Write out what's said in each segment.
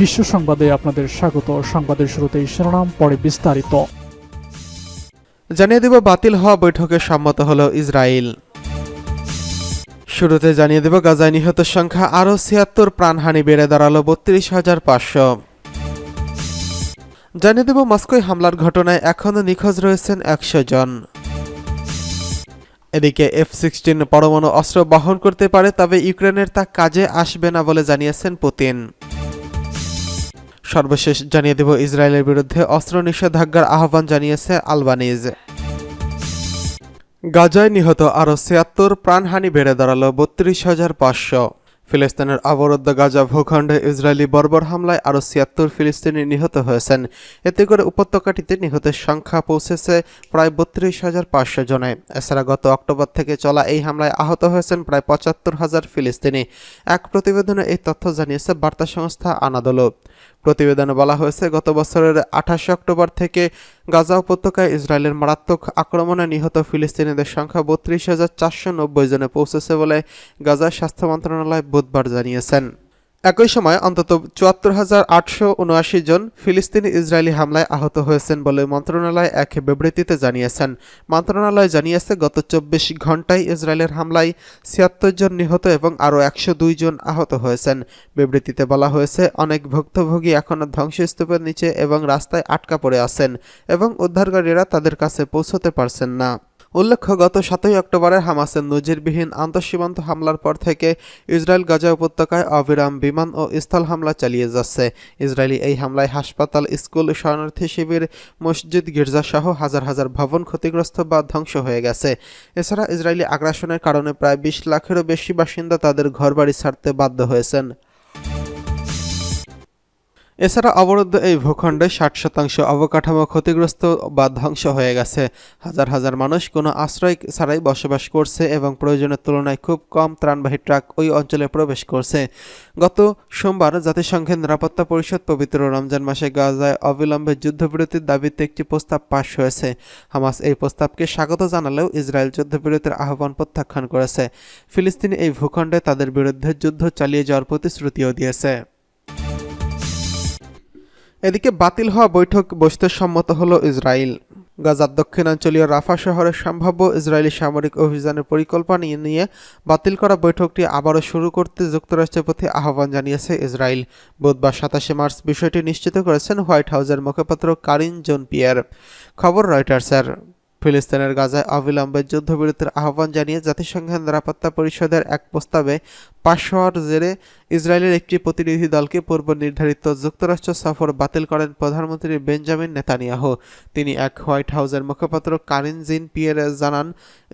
বিশ্ব সংবাদে আপনাদের স্বাগত। সংবাদের শুরুতেই শিরোনাম, পরে বিস্তারিত। জানিয়ে দেব, বাতিল হওয়া বৈঠকে সম্মত হল ইসরায়েল। শুরুতে জানিয়ে দেব, গাজায় নিহতের সংখ্যা আরও ছিয়াত্তর, প্রাণহানি বেড়ে দাঁড়াল বত্রিশ হাজার পাঁচশো। জানিয়ে দেব, মস্কোয় হামলার ঘটনায় এখনও নিখোঁজ রয়েছেন একশো জন। এদিকে এফ সিক্সটিন পরমাণু অস্ত্র বহন করতে পারে, তবে ইউক্রেনের তা কাজে আসবে না বলে জানিয়েছেন পুতিন। সর্বশেষ জানিয়ে দেব, ইসরায়েলের বিরুদ্ধে অস্ত্র নিষেধাজ্ঞার আহ্বান জানিয়েছে আলবানিজ। গাজায় নিহত আরও ছিয়াত্তর প্রাণহানি বেড়ে দাঁড়াল বত্রিশ হাজার পাঁচশো। ফিলিস্তিনের অবরুদ্ধ গাজা ভূখণ্ডে ইসরায়েলি বর্বর হামলায় আরও ছিয়াত্তর ফিলিস্তিনি নিহত হয়েছেন। এতে করে উপত্যকাটিতে নিহতের সংখ্যা পৌঁছেছে প্রায় বত্রিশ হাজার পাঁচশো জনে। এছাড়া গত অক্টোবর থেকে চলা এই হামলায় আহত হয়েছেন প্রায় পঁচাত্তর হাজার ফিলিস্তিনি। এক প্রতিবেদনে এই তথ্য জানিয়েছে বার্তা সংস্থা আনাদোলো। প্রতিবেদনে বলা হয়েছে, গত বছরের আঠাশে অক্টোবর থেকে গাজা উপত্যকায় ইসরায়েলের মারাত্মক আক্রমণে নিহত ফিলিস্তিনিদের সংখ্যা বত্রিশ হাজার চারশো নব্বই জনে পৌঁছেছে বলে গাজার স্বাস্থ্য মন্ত্রণালয় বুধবার জানিয়েছেন। একই সময় অন্তত চুয়াত্তর হাজার আটশো উনআশি জন ফিলিস্তিনি ইসরায়েলি হামলায় আহত হয়েছেন বলে মন্ত্রণালয় এক বিবৃতিতে জানিয়েছেন। মন্ত্রণালয় জানিয়েছে, গত চব্বিশ ঘন্টায় ইসরায়েলের হামলায় ছিয়াত্তর জন নিহত এবং আরও একশো দুই জন আহত হয়েছেন। বিবৃতিতে বলা হয়েছে, অনেক ভুক্তভোগী এখনও ধ্বংসস্তূপের নিচে এবং রাস্তায় আটকা পড়ে আছেন এবং উদ্ধারকারীরা তাদের কাছে পৌঁছতে পারছেন না। উল্লেখ্য, গত সাতই অক্টোবরের হামাসের নজিরবিহীন আন্তঃসীমান্ত হামলার পর থেকে ইসরায়েল গাজা উপত্যকায় অবিরাম বিমান ও স্থল হামলা চালিয়ে যাচ্ছে। ইসরায়েলি এই হামলায় হাসপাতাল, স্কুল, শরণার্থী শিবির, মসজিদ, গির্জাসহ হাজার হাজার ভবন ক্ষতিগ্রস্ত বা ধ্বংস হয়ে গেছে। এছাড়া ইসরায়েলি আগ্রাসনের কারণে প্রায় বিশ লাখেরও বেশি বাসিন্দা তাদের ঘরবাড়ি ছাড়তে বাধ্য হয়েছেন। এছাড়া অবরুদ্ধ এই ভূখণ্ডে ষাট শতাংশ অবকাঠামো ক্ষতিগ্রস্ত বা ধ্বংস হয়ে গেছে। হাজার হাজার মানুষ কোনো আশ্রয় ছাড়াই বসবাস করছে এবং প্রয়োজনের তুলনায় খুব কম ত্রাণবাহী ট্রাক ওই অঞ্চলে প্রবেশ করছে। গত সোমবার জাতিসংঘের নিরাপত্তা পরিষদ পবিত্র রমজান মাসে গাজায় অবিলম্বে যুদ্ধবিরতির দাবিতে একটি প্রস্তাব পাশ হয়েছে। হামাস এই প্রস্তাবকে স্বাগত জানালেও ইসরায়েল যুদ্ধবিরতির আহ্বান প্রত্যাখ্যান করেছে। ফিলিস্তিনি এই ভূখণ্ডে তাদের বিরুদ্ধে যুদ্ধ চালিয়ে যাওয়ার প্রতিশ্রুতিও দিয়েছে। এদিকে বাতিল হওয়া বৈঠক বসতে সম্মত হলো ইসরায়েল। গাজার দক্ষিণাঞ্চলীয় রাফা শহরের সম্ভাব্য ইসরায়েলি সামরিক অভিযানের পরিকল্পনা নিয়ে বাতিল করা বৈঠকটি আবারও শুরু করতে যুক্তরাষ্ট্রের প্রতি আহ্বান জানিয়েছে ইসরায়েল। বুধবার সাতাশে মার্চ বিষয়টি নিশ্চিত করেছেন হোয়াইট হাউসের মুখপাত্র কারিন জন পিয়ার। খবর রয়টার্সের। ফিলিস্তিনের গাজায় অবিলম্বে যুদ্ধবিরতির আহ্বান জানিয়ে জাতিসংঘের নিরাপত্তা পরিষদের এক প্রস্তাবে পাশ হওয়ার জেরে ইসরায়েলের একটি প্রতিনিধি দলকে পূর্ব নির্ধারিত যুক্তরাষ্ট্র সফর বাতিল করেন প্রধানমন্ত্রী বেঞ্জামিন নেতানিয়াহু। তিনি এক হোয়াইট হাউসের মুখপাত্র কারিন জিন পিয়েরে জানান,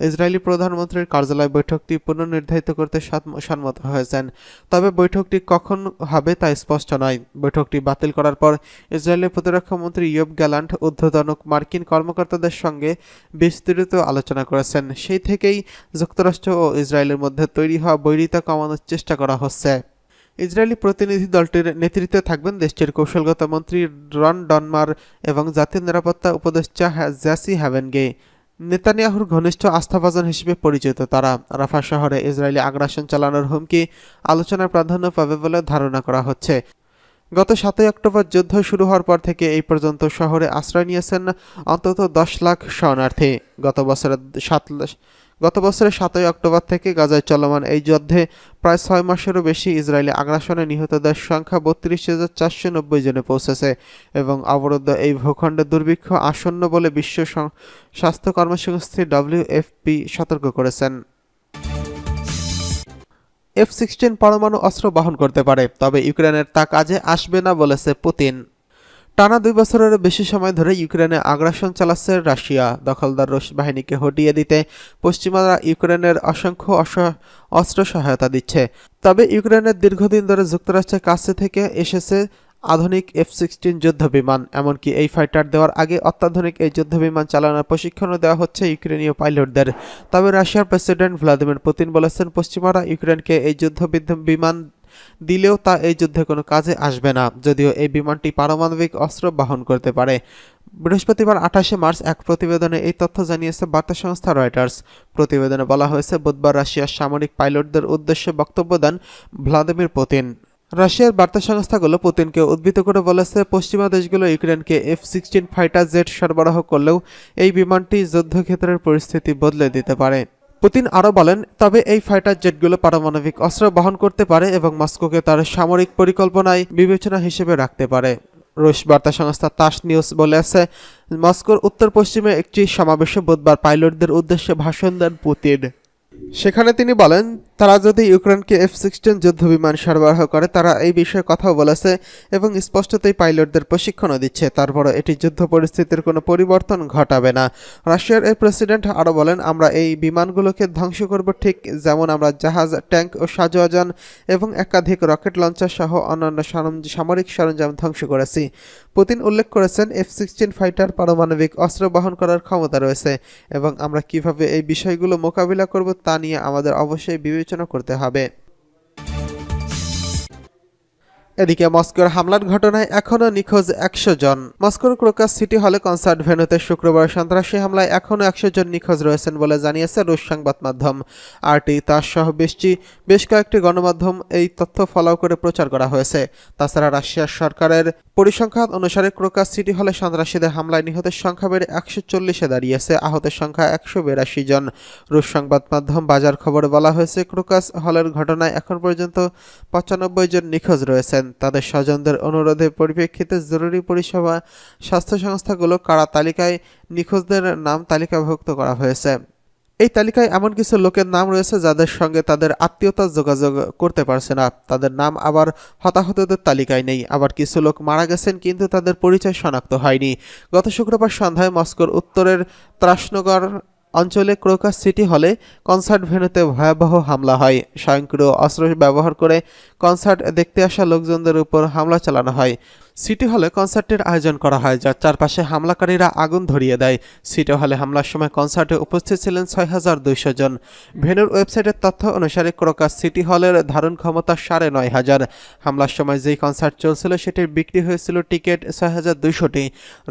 ইসরায়েলি প্রধানমন্ত্রীর কার্যালয় বৈঠকটি পুনর্নির্ধারিত করতে সম্মত হয়েছেন। তবে বৈঠকটি কখন হবে তা স্পষ্ট নয়। বৈঠকটি বাতিল করার পর ইসরায়েলের প্রতিরক্ষা মন্ত্রী ইয়ব গ্যালান্ট, ঊর্ধ্বতন মার্কিন কর্মকর্তাদের সঙ্গে বিস্তৃত আলোচনা করেছেন। সেই থেকেই যুক্তরাষ্ট্র ও ইসরায়েলের মধ্যে তৈরি হওয়া বৈরিতা কমানোর চেষ্টা করা হচ্ছে। ইসরায়েলি প্রতিনিধি দলটির নেতৃত্বে থাকবেন দেশটির কৌশলগত মন্ত্রী রন ডনমার এবং জাতীয় নিরাপত্তা উপদেষ্টা জ্যাসি হ্যাভেনগে নেতানিয়াহুর ঘনিষ্ঠ আস্থাভাজন হিসেবে পরিচিত তারা। রাফা শহরে ইসরায়েলি আগ্রাসন চালানোর হুমকি আলোচনার প্রাধান্য পাবে বলে ধারণা করা হচ্ছে। গত সাতই অক্টোবর যুদ্ধ শুরু হওয়ার পর থেকে এই পর্যন্ত শহরে আশ্রয় নিয়েছেন অন্তত দশ লাখ শরণার্থী। গত বছরের সাত গত বছরের সাতই অক্টোবর থেকে গাজায় চলমান এই যুদ্ধে প্রায় ছয় মাসেরও বেশি ইসরায়েলি আগ্রাসনে নিহতদের সংখ্যা বত্রিশ হাজার চারশো নব্বই জনে পৌঁছেছে এবং অবরুদ্ধ এই ভূখণ্ডে দুর্ভিক্ষ আসন্ন বলে বিশ্ব স্বাস্থ্য কর্মসংস্থা ডব্লিউএফপি সতর্ক করেছেন। এফ সিক্সটিন পরমাণু অস্ত্র বহন করতে পারে, তবে ইউক্রেনের তা কাজে আসবে না বলেছে পুতিন। টানা দুই বছরের বেশি সময় ধরে ইউক্রেনে আগ্রাসন চালাচ্ছে রাশিয়া। দখলদার রুশ বাহিনীকে হটিয়ে দিতে পশ্চিমারা ইউক্রেনের অসংখ্য অস- অস্ত্র সহায়তা দিচ্ছে। তবে ইউক্রেনের দীর্ঘদিন ধরে যুক্তরাষ্ট্রের কাছে থেকে এসেছে আধুনিক এফ সিক্সটিন যুদ্ধ বিমান এমনকি এই ফাইটার দেওয়ার আগে অত্যাধুনিক এই যুদ্ধ বিমান চালানোর প্রশিক্ষণও দেওয়া হচ্ছে ইউক্রেনীয় পাইলটদের। তবে রাশিয়ার প্রেসিডেন্ট ভ্লাদিমির পুতিন বলেছেন, পশ্চিমারা ইউক্রেনকে এই যুদ্ধ বিমান দিলেও তা এই যুদ্ধে কোনো কাজে আসবে না, যদিও এই বিমানটি পারমাণবিক অস্ত্র বহন করতে পারে। বৃহস্পতিবার আঠাশে মার্চ এক প্রতিবেদনে এই তথ্য জানিয়েছে বার্তা সংস্থা রয়টার্স। প্রতিবেদনে বলা হয়েছে, বুধবার রাশিয়ার সামরিক পাইলটদের উদ্দেশ্যে বক্তব্য দেন ভ্লাদিমির পুতিন। রাশিয়ার বার্তা সংস্থাগুলো পুতিনকে উদ্বৃত্ত করে বলেছে, পশ্চিমা দেশগুলো ইউক্রেনকে এফ সিক্সটিন ফাইটার জেট সরবরাহ করলেও এই বিমানটি যুদ্ধক্ষেত্রের পরিস্থিতি বদলে দিতে পারে। পুতিন আরও বলেন, তবে এই ফাইটার জেটগুলো পারমাণবিক অস্ত্র বহন করতে পারে এবং মস্কোকে তার সামরিক পরিকল্পনায় বিবেচনা হিসেবে রাখতে পারে। রুশ বার্তা সংস্থা তাস নিউজ বলেছে, মস্কোর উত্তর পশ্চিমে একটি সমাবেশে বুধবার পাইলটদের উদ্দেশ্যে ভাষণ দেন পুতিন। সেখানে তিনি বলেন তারা যদি ইউক্রেনকে এফ সিক্সটিন যুদ্ধ বিমান সরবরাহ করে, তারা এই বিষয়ে কথাও বলেছে এবং স্পষ্টতই পাইলটদের প্রশিক্ষণও দিচ্ছে। তারপরও এটি যুদ্ধ পরিস্থিতির কোনো পরিবর্তন ঘটাবে না। রাশিয়ার এই প্রেসিডেন্ট আরও বলেন, আমরা এই বিমানগুলোকে ধ্বংস করব ঠিক যেমন আমরা জাহাজ, ট্যাঙ্ক ও সাজোয়াজান এবং একাধিক রকেট লঞ্চার সহ অন্যান্য সামরিক সরঞ্জাম ধ্বংস করেছি। পুতিন উল্লেখ করেছেন এফ সিক্সটিন ফাইটার পারমাণবিক অস্ত্র বহন করার ক্ষমতা রয়েছে এবং আমরা কীভাবে এই বিষয়গুলো মোকাবিলা করব তা নিয়ে আমাদের অবশ্যই বিবেচনা করতে হবে। এদিকে মস্কোর হামলার ঘটনায় এখনও নিখোঁজ একশো জন। মস্কোর ক্রোকাস সিটি হলে কনসার্ট ভেন্যুতে শুক্রবার সন্ত্রাসী হামলায় এখনও একশো জন নিখোঁজ রয়েছেন বলে জানিয়েছে রুশ সংবাদ মাধ্যম। আরটি তার সহ বেশটি, বেশ কয়েকটি গণমাধ্যম এই তথ্য ফলাও করে প্রচার করা হয়েছে। তাছাড়া রাশিয়ার সরকারের পরিসংখ্যান অনুসারে ক্রোকাস সিটি হলে সন্ত্রাসীদের হামলায় নিহতের সংখ্যা বেড়ে একশো চল্লিশে দাঁড়িয়েছে, আহতের সংখ্যা একশো বিরাশি জন। রুশ সংবাদ মাধ্যম বাজার খবরে বলা হয়েছে, ক্রোকাস হলের ঘটনায় এখন পর্যন্ত পঁচানব্বই জন নিখোঁজ রয়েছেন। তাদের স্বজনদের অনুরোধের পরিপ্রেক্ষিতে জরুরি পরিষেবা স্বাস্থ্য সংস্থাগুলো কারা তালিকায় নিখোঁজদের নাম তালিকাভুক্ত করা হয়েছে। এই তালিকায় এমন কিছু লোকের নাম রয়েছে যাদের সঙ্গে তাদের আত্মীয়তা যোগাযোগ করতে পারছে না। তাদের নাম আবার হতাহতদের তালিকায় নেই। আবার কিছু লোক মারা গেছেন কিন্তু তাদের পরিচয় শনাক্ত হয়নি। গত শুক্রবার সন্ধ্যায় মস্কোর উত্তরের ত্রাসনগর অঞ্চলে ক্রোকাস সিটি হলে কনসার্ট ভেন্যুতে ভয়াবহ হামলা হয়। স্বয়ংক্রিয় অস্ত্র ব্যবহার করে কনসার্ট দেখতে আসা লোকজনদের উপর হামলা চালানো হয়। সিটি হলে কনসার্টের আয়োজন করা হয়, যার চারপাশে হামলাকারীরা আগুন ধরিয়ে দেয়। সিটি হলে হামলার সময় কনসার্টে উপস্থিত ছিলেন ছয় হাজার দুইশো জন। ভেনুর ওয়েবসাইটের তথ্য অনুসারে ক্রোকাস সিটি হলের ধারণ ক্ষমতা সাড়ে নয় হাজার। হামলার সময় যেই কনসার্ট চলছিল, সেটির বিক্রি হয়েছিল টিকিট ছয় হাজার দুইশোটি।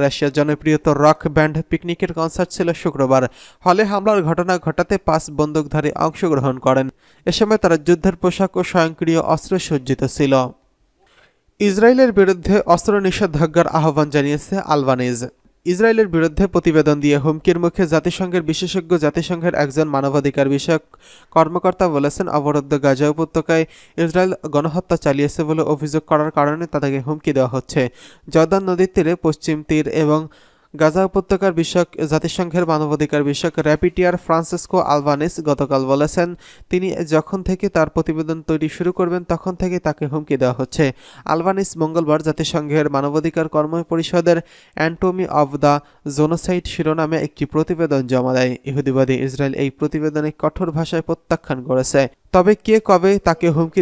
রাশিয়ার জনপ্রিয়ত রক ব্যান্ড পিকনিকের কনসার্ট ছিল শুক্রবার। হলে হামলার ঘটনা ঘটাতে পাঁচ বন্দুকধারী অংশগ্রহণ করেন। এ সময় তারা যুদ্ধের পোশাক ও স্বয়ংক্রিয় অস্ত্র সজ্জিত ছিল। ইসরায়েলের বিরুদ্ধে অস্ত্র নিষেধাজ্ঞার আহ্বান জানিয়েছে আলবানিজ। ইসরায়েলের বিরুদ্ধে প্রতিবেদন দিয়ে হুমকির মুখে জাতিসংঘের বিশেষজ্ঞ জাতিসংঘের একজন মানবাধিকার বিষয়ক কর্মকর্তা বলেছেন, অবরুদ্ধ গাজা উপত্যকায় ইসরায়েল গণহত্যা চালিয়েছে বলে অভিযোগ করার কারণে তাদেরকে হুমকি দেওয়া হচ্ছে। জর্দান নদীর তীরে পশ্চিম তীর এবং গাজা উপত্যকার বিষয়ক, জাতিসংঘের মানবাধিকার বিষয়ক র্যাপিটিয়ার ফ্রান্সিসকো আলভানিস গতকাল বলেছেন, তিনি যখন থেকে তার প্রতিবেদন তৈরি শুরু করবেন, তখন থেকে তাকে হুমকি দেওয়া হচ্ছে। আলবানিস মঙ্গলবার জাতিসংঘের মানবাধিকার কর্ম পরিষদের অ্যান্টোমি অব দ্য জোনোসাইড শিরোনামে একটি প্রতিবেদন জমা দেয়। ইহুদিবাদী ইসরায়েল এই প্রতিবেদনে কঠোর ভাষায় প্রত্যাখ্যান করেছে। তবে কে কবে তাকে হুমকি